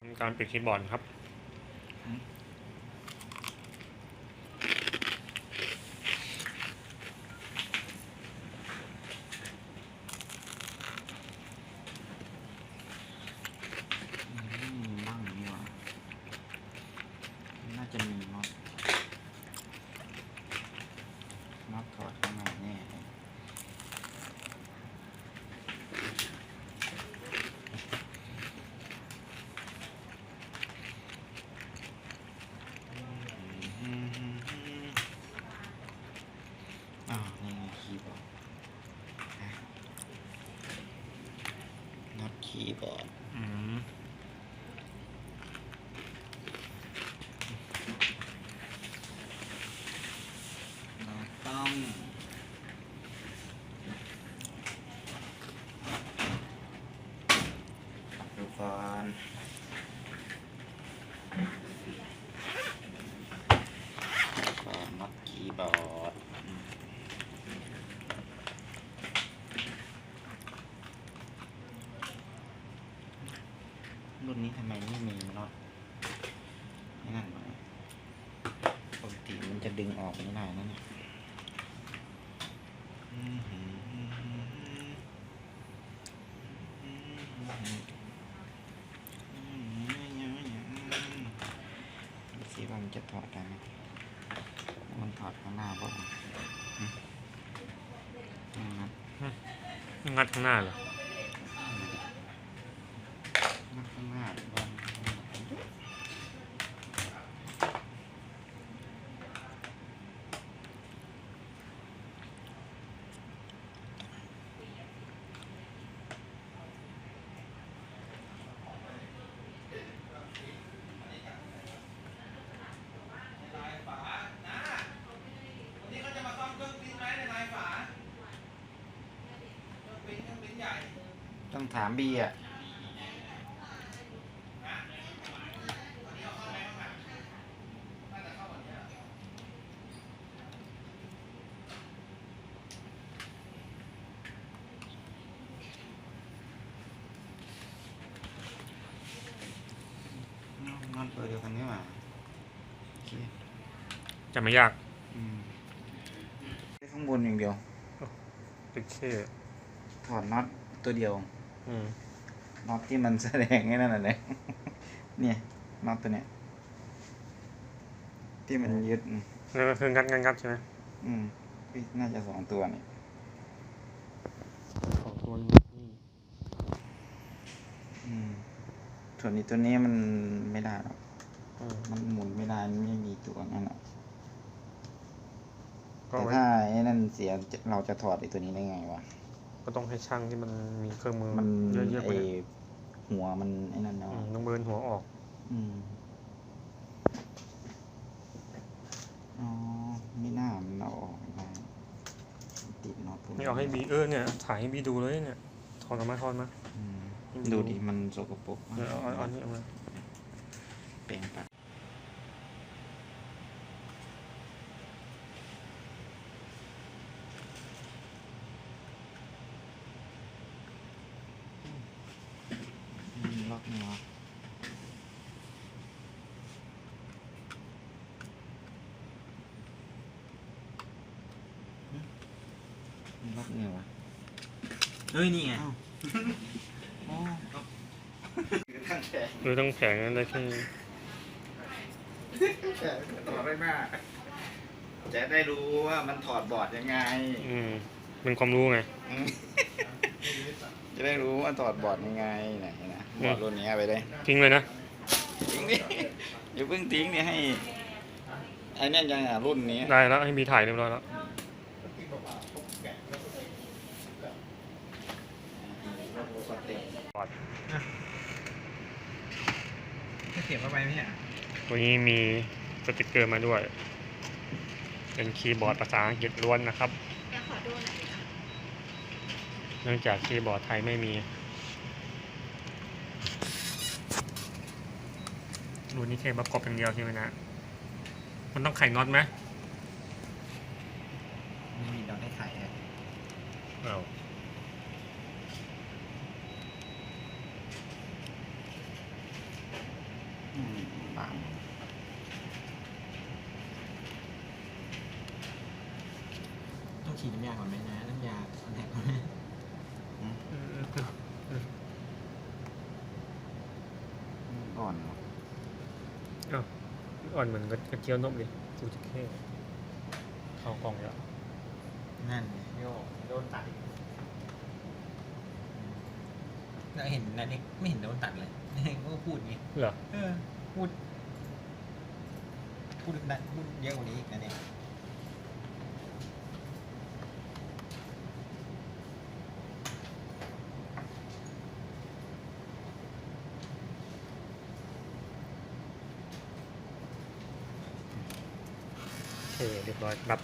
ทำการปิดคีย์บอร์ดครับ อืมบ้างนี่หว่าน่าจะมีน็อตน็อตถอดข้างในแน่เลยอ้าวนี่ไงคี ย์บอร์ดอะน็อตคีย์บอร์ดอืมเราต้องดูก่อนก่อนน็อตคีย์บอร์ดอืมรุ่นนี้ทำไมไม่มีน็อตนี่นั่นวะปกติมันจะ ดึงออกไม่ได้นะเนี่ยสิว่ามันจะถอดได้ไหมมันถอดข้างหน้าบ่อืมอืมงัดงัดข้างหน้าเหรอ งัดข้างหน้าบ่ ต้องถามบีอะนอนเปิดเดียวกันนี่หว่าโอเคจะไม่ยากอืมแค่ข้างบนอย่างเดียวติดเช่ถอดน็อตตัวเดียวอืม น็อตที่มันแสดงไอ้นั่นน่ะเลยเนี่ยน็อตตัวเนี้ยที่มันยึดอืมนั่นก็คืองัดงัดงัดใช่ไหมอืมเฮ้ยน่าจะสองตัวนี่ของตัวนี้นี่อืมส่วนนี้ตัวนี้มันไม่ได้หรอกอืมมันหมุนไม่ได้มันไม่มีตัวนั่นหรอกก็แต่ไว้ถ้าไอ้นั่นเสียจะเราจะถอดไอ้ตัวนี้ได้ไงวะ ก็ต้องให้ช่างที่มันมีเครื่องมือมันเยอะๆไปไอ้เนี่ยหัวมันไอ้นั่นเนาะอืมต้องเบิร์นหัวออก อืมอ๋อไม่น่ามันเอาออกได้ติดน็อตพวกนี่เอาให้บีเออเนี่ยถ่ายให้บีดูเลยเนี่ยถอดออกมาถอดมาอืมให้บีดูดิมันสกปรกมากเออเอาเอาเอานี่เอามา แปรงปัดอืมล็อกหัว อืมล็อกไงวะเฮ้ยนี่ไงอ้าวอ๋อตั้งแต่เออต้องแผงนั้นได้แค่ถอดได้มากจะได้รู้ว่ามันถอดบอร์ดยังไง อืมเป็นความรู้ไงอืมจะได้รู้ว่าถอดบอร์ดยังไงไหนนะบอร์ดรุ่นนี้เอาไปเลยทิ้งเลยนะทิ้งดิอย่าเพิ่งทิ้งนี่ให้ไอ้เนี่ยยังอะรุ่นนี้ ได้แล้วให้บีถ่ายเรียบร้อยแล้ว ถ้าเสียบเข้าไปไหมเนี่ยตัวนี้มีสติกเกอร์มาด้วย เป็นคีย์บอร์ดภาษาอังกฤษล้วนนะครับแกขอดูหน่อยค่ะเนื่องจากคีย์บอร์ดไทยไม่มี รุ่นนี้เทประกอบอย่างเดียวใช่ไหมนะ มันต้องไขน็อตไหมไม่มีดอกให้ไข่อะ อ้าว ปาก ต้อง ฉีดน้ำยาก่อนไหมนะน้ำยาคอนแทคก่อนไหมอ่อนเหรออ่อนเหมือนกระเจียวนมเลยสูจิเข้เข้ากล่องแล้วนั่นไงโยโดนตัดอีกเราเห็นนันเอกไม่เห็นโดนตัดเลยก็พูดอย่างงี้เหรอ เออพูดพูดดันพูดเยอะกว่านี้อีกนะเนี่ย เคเรียบร้อยนับ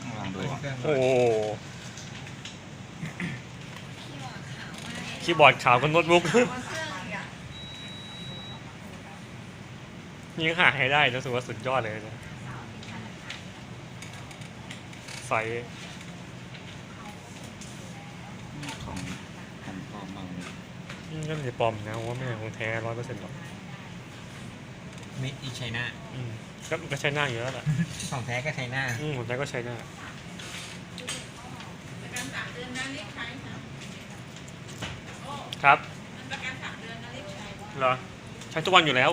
ต้องลองดูเครื่องโอ้โหคีย์บอร์ดขาวกับโน้ตบุ๊ก นี่หาให้ได้รู้สึกว่าสุดยอดเลยนะไฟของของปลอมบางนี่ก็ไม่ได้ปลอมนะผมว่าไม่ใช่ของแท้ร้อยเปอร์เซ็นต์หรอก มิดอีไชน่าอืมก็ก็ใช้หน้าอยู่แล้วแหละของแท้ก็ไชน่าอืมผมใช้ก็ใช้หน้าประกันสามเดือนนะรีบใช้ค่ะครับมันประกันสามเดือนนะรีบใช้เหรอใช้ทุกวันอยู่แล้ว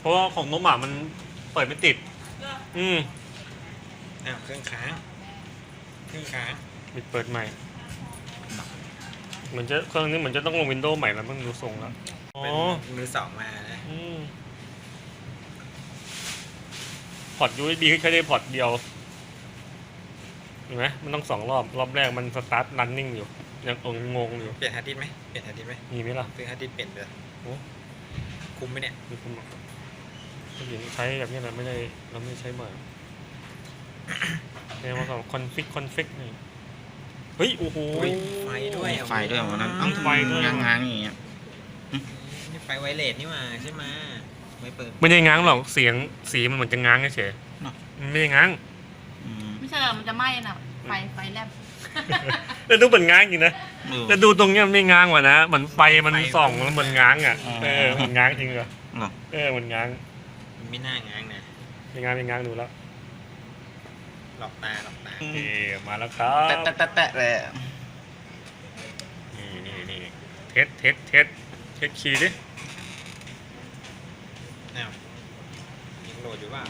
เพราะว่าของน้องหมามันเปิดไม่ติด ก็อืมอ้าวเครื่องค้างเครื่องค้างปิดเปิดใหม่เหมือนจะเครื่องนี้เหมือนจะต้องลงวินโดว์ใหม่แล้วมันดูทรงแล้วอ๋อเป็นมือสองมานะ อืม พอร์ต USB ใช้ได้พอร์ตเดียวเห็นไหมมันต้องสองรอบ รอบแรกมันสตาร์ทรันนิ่งอยู่ ยังงงอยู่ เปลี่ยนฮาร์ดดิสก์ไหมเปลี่ยนฮาร์ดดิสก์ไหมมีไหมล่ะ ซื้อฮาร์ดดิสก์เปลี่ยนเลยโอ้คุ้มไหมเนี่ย มีคุณหมอผู้หญิงใช้แบบนี้เราไม่ได้เราไม่ได้ใช้บ่อยเรียกว่าคอนฟิกคอนฟิกนี่เฮ้ย โอ้โห อุ๊ย ไฟด้วยมีไฟด้วยวันนั้นต้องไฟด้วยงางงางๆอย่างเงี้ยนี่ไฟไวเลสนี่หว่าใช่ไหม ไม่เปิด ไม่ได้ง้างหรอกเสียงสีมันเหมือนจะง้างเฉยเนอะๆมันไม่ได้ง้างอืมไม่ใช่หรอกมันจะไหม้น่ะ ไฟไฟแลบแต่ดูเหมือนง้างจริงนะดูแต่ดูตรงเนี้ยไม่ง้างว่ะนะเหมือนไฟมันส่องแล้วเหมือนง้างอะอ๋อเออมันง้างจริงเหรอเหรอเออมันง้างมันไม่น่าง้างนะไม่ง้างไม่ง้างดูแล้วหลอกตาหลอกตาเอมาแล้วครับแตะแตะแตะแตะเลยนี่นี่นี่เทสเทสเทสเทสคีย์ดิ อ้าวยังโหลดอยู่เปล่า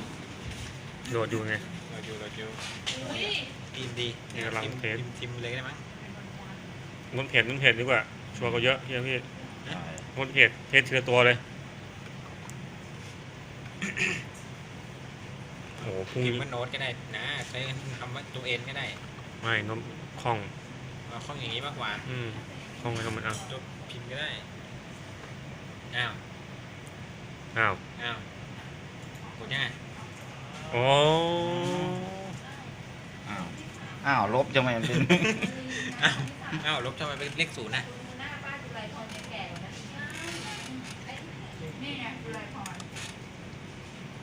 โหลดอยู่ไง โหลดอยู่โหลดอยู่อุ้ยพิมพ์ดีนี่กำลังพิมพ์เทส พิมพ์พิมพ์เลยก็ได้มั้งงดเพจงดเพจดีกว่า ชัวร์กว่าเยอะพี่พี่งดเพจเทสทีละตัวเลย โอ้โหพรุ่งพิมนี้พ์ว่าโน้ตก็ได้นะใช้คำว่าตัวเอ็นก็ได้ไม่น้มคล่อง เอาข้องอย่างนี้มากกว่าอืมคล่องไปทำไมอะตัวพิมพ์ก็ได้อ้าว อ้าว อ้าวกดยังไงอ๋อ อ้าว อ้าว ลบจะไม่เป็น อ้าวอ้าวลบทำไมเป็นเลขศูนย์นะหน้าป้าจุไรพรยังแก่กว่านะนี่ไงจุไรพร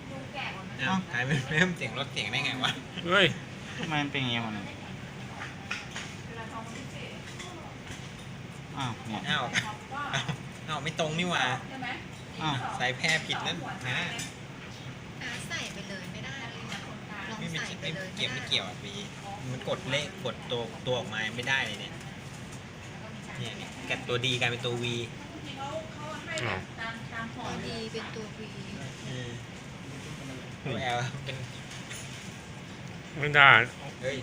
ดูแก่กว่านั้นอ้าวหายไปเริ่มเสียงลดเสียงได้ไงวะเฮ้ย ทำไมมันเป็นอย่างเงี้ยมันจุไรพรมันพิเศษอ้าว เนี่ย อ้าวบอกว่าอ้าวอ้าวไม่ตรงนี่หว่า ใช่ไหม อ้าวใส่แพร่ผิดนั่นนะอ่าใส่ไปเลยไม่ได้เลยนะคนกลางลองไม่มีใส่ไปไม่เลยเกี่ยวไม่ได้เกี่ยวอะพี่มันกดเลขกดตัวตัวออกมายังไม่ได้เลยเนี่ยเนี่ยเนี่ยกับตัวดีกลายเป็นตัววีเขาเขาให้แบบตามตามพตัวรเลดียเป็นตัววีตัวแอลเป็นไม่ได้ เฮ้ย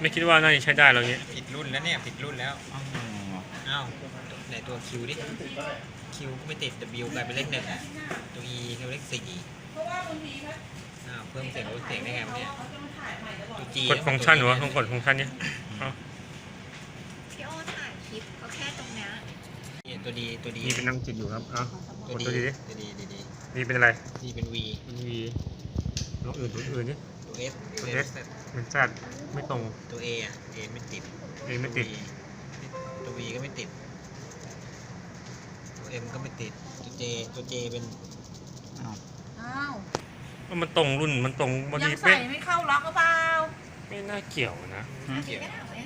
ไม่คิดว่าน่าจะใช้ได้แล้วเนี้ยผิดรุ่นแล้วเนี่ยผิดรุ่นแล้วอ้าวยังไงวะอ้าวไหนตัวคิวดิ คิวก็ไม่ติด W กลายเป็นเลขหนึ่งอะตัว E กลายเป็นเลขสี่เพราะว่าบางทีเขาอ้าวเพิ่มเสียงลดเสียงได้ไงวะเนี่ยเขาจะมาถ่ายใหม่ตลอดตัว G กดฟังก์ชันหรือว่าต้องกดฟังก์ชันเนี้ยพี่โอถ่ายคลิปก็แค่ตรงเนี้ยเนี่ยตัวดีตัวดีนี่เป็นนั่งจิตอยู่ครับเอ้ากตัวกดดีตัวดีดิตัวดีดีดีนี่เป็นอะไรดีเป็น V มันมีลองอื่นตัวอื่นนี่ตัว S ตัวตัว S S มันแซดไม่ตรงตัว A อะ A ไม่ติดเองไม่ติด ตัว V ก็ไม่ติด ตัว M ก็ไม่ติด ตัว J ตัว J เป็นอ้าวอ้าวว่ามันตรงรุ่นมันตรงบอยัดีงใส่เป๊ะไม่เข้าล็อกหรือเปล่าไม่น่าเกี่ยวนะอันนี้ก็ถามว่า